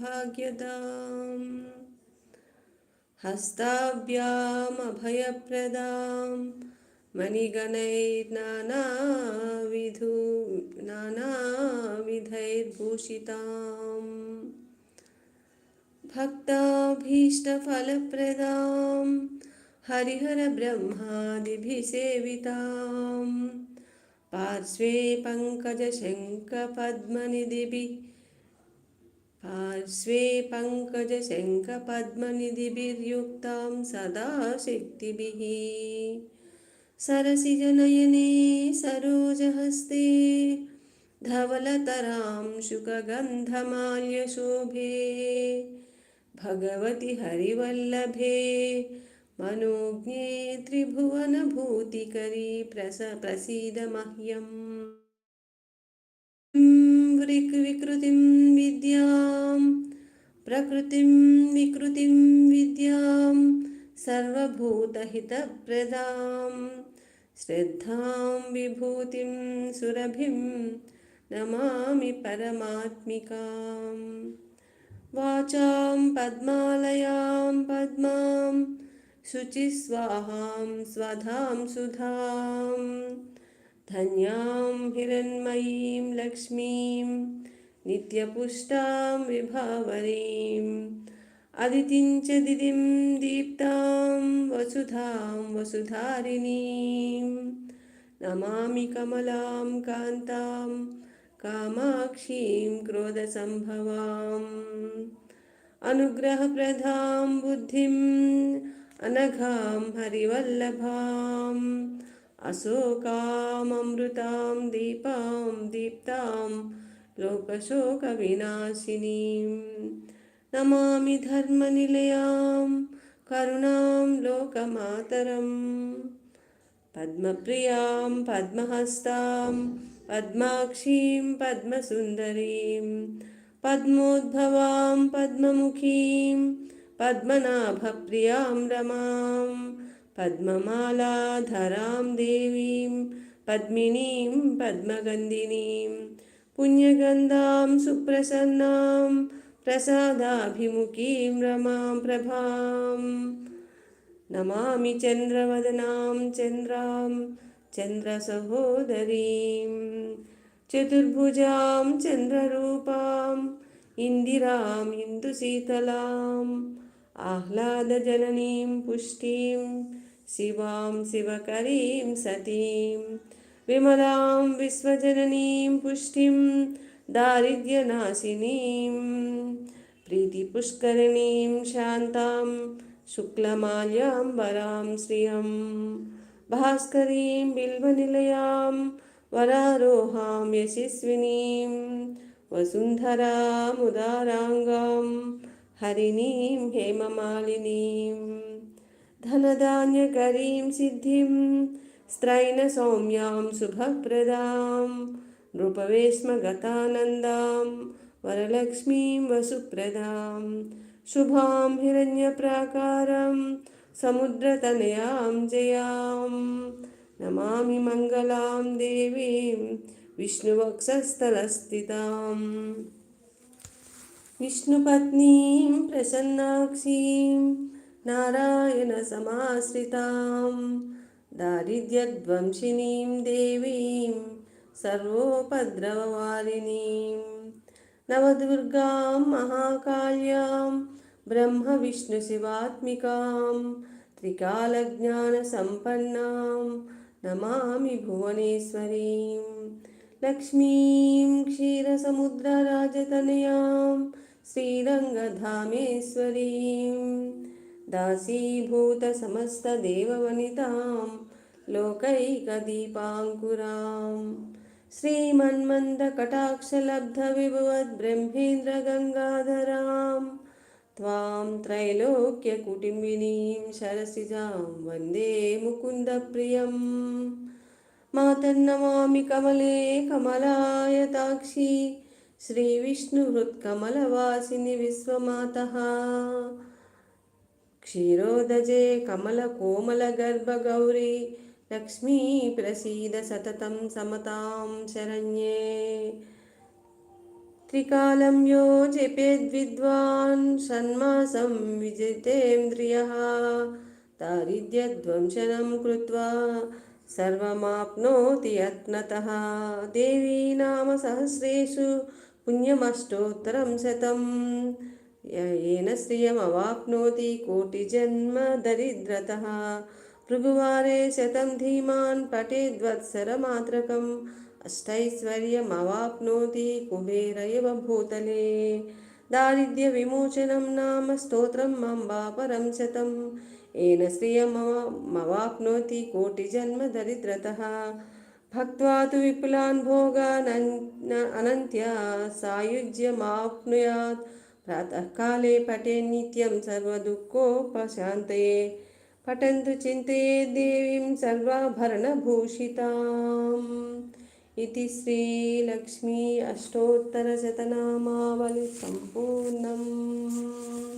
भाग्यदाम् हस्ताभ्यामभयप्रदां मणिगणैर्नानाविधु नानाविधैर्भूषिताम्। भक्ताभीष्टफलप्रदां सेविताम् पार्श्वे पङ्कजशङ्खपद्मनिधिभिः पार्श्वे पङ्कजशङ्खपद्मनिधिभिर्युक्तां सदा शक्तिभिः सरसिजनयने सरोजहस्ते धवलतरां शुकगन्धमाल्यशोभे। भगवति हरिवल्लभे मनोज्ञे त्रिभुवनभूतिकरी प्रस प्रसीद मह्यम् विकृतिं विद्यां, प्रकृतिं विकृतिं विद्यां, सर्वभूतहितप्रदां, श्रद्धां विभूतिं सुरभिं नमामि परमात्मिकाम् वाचां पद्मालयां पद्मां, शुचिस्वाहां स्वधां सुधां। धन्यां हिरण्मयीं लक्ष्मीं नित्यपुष्टां विभावरीम् अदितिं च दिदिं दीप्तां वसुधां वसुधारिणीं नमामि कमलां कान्तां कामाक्षीं क्रोधसम्भवाम् अनुग्रहप्रदां बुद्धिम् अनघां हरिवल्लभाम् अशोकाममृतां दीपां दीप्तां लोकशोकविनाशिनीं। नमामि धर्मनिलयां, करुणां लोकमातरम्। पद्मप्रियाँ, पद्महस्तां, पद्माक्षीं, पद्मसुन्दरीं। पद्मोद्भवां, पद्ममुखीं, पद्मनाभप्रियाँ रमां। పద్మమాలాధరాం దేవీం పద్మినీం పద్మగంధినీం పుణ్యగంధాం సుప్రసన్నాం ప్రసాదాభిముఖీం రమాం ప్రభాం. నమామి చంద్రవదనాం చంద్రాం చంద్రసహోదరీం. చతుర్భుజాం చంద్రరూపాం ఇందిరాం ఇందుశీతలాం. ఆహ్లాదజననీం పుష్టిం शिवां शिवकरीं सतीं विमलां विश्वजननीं पुष्टिं दारिद्र्यनाशिनीं प्रीतिपुष्करिणीं शान्तां शुक्लमाल्याम्बरां श्रियं भास्करीं बिल्वनिलयां वरारोहां यशस्विनीं वसुन्धरामुदाराङ्गां हरिणीं हेममालिनीं धनधान्यकरीं सिद्धिं स्त्रैणसौम्यां शुभप्रदां नृपवेश्मगतानन्दां, वरलक्ष्मीं वसुप्रदां, शुभां हिरण्यप्राकारां, समुद्रतनयां जयां, नमामि मङ्गलां देवीं, विष्णुवक्षस्थलस्थिताम्। विष्णुपत्नीं प्रसन्नाक्षीं नारायणसमाश्रितां दारिद्र्यध्वंसिनीं देवीं सर्वोपद्रववारिणीं नवदुर्गां महाकाल्यां ब्रह्मविष्णुशिवात्मिकां त्रिकालज्ञानसम्पन्नां नमामि भुवनेश्वरीं लक्ष्मीं क्षीरसमुद्रराजतनयां श्रीरङ्गधामेश्वरीं दासीभूतसमस्तदेववनितां लोकैकदीपाङ्कुरां श्रीमन्मन्दकटाक्षलब्धविभवद्ब्रह्मेन्द्रगङ्गाधरां त्वां त्रैलोक्यकुटुम्बिनीं सरसिजां वन्दे मुकुन्दप्रियम् मातर्नमामि कमले कमलायताक्षी श्रीविष्णुहृत्कमलवासिनि विश्वमातः క్షీరోదజే కమల కోమల గర్భ గౌరీ లక్ష్మీ ప్రసీద సతతం సమతాం శరణ్యే. త్రికాలం యో జపేద్విద్వాన్ షణ్మాసం విజితేంద్రియ దారిద్ర్యధ్వంసనం కృత్వా సర్వమాప్నోతి యత్నత. దేవీ నామ సహస్రేషు పుణ్యమష్టోత్తరం శతం. येन श्रियमवाप्नोति कोटिजन्मदरिद्रतः भृगुवारे शतं धीमान् पठेद्वत्सरमात्रकम् अष्टैश्वर्यमवाप्नोति कुबेर इव भूतले दारिद्र्यविमोचनं नाम स्तोत्रम् अम्बा परं शतं येन श्रियमवाप्नोति कोटिजन्मदरिद्रतः भक्त्वा तु विपुलान् भोगान् अनन्त्या सायुज्यमाप्नुयात् प्रातःकाले पठे नित्यं सर्वदुःखोपशान्तये पठन्तु चिन्तयेत् देवीं सर्वाभरणभूषिताम् इति श्रीलक्ष्मी अष्टोत्तरशतनामावलिसम्पूर्णम्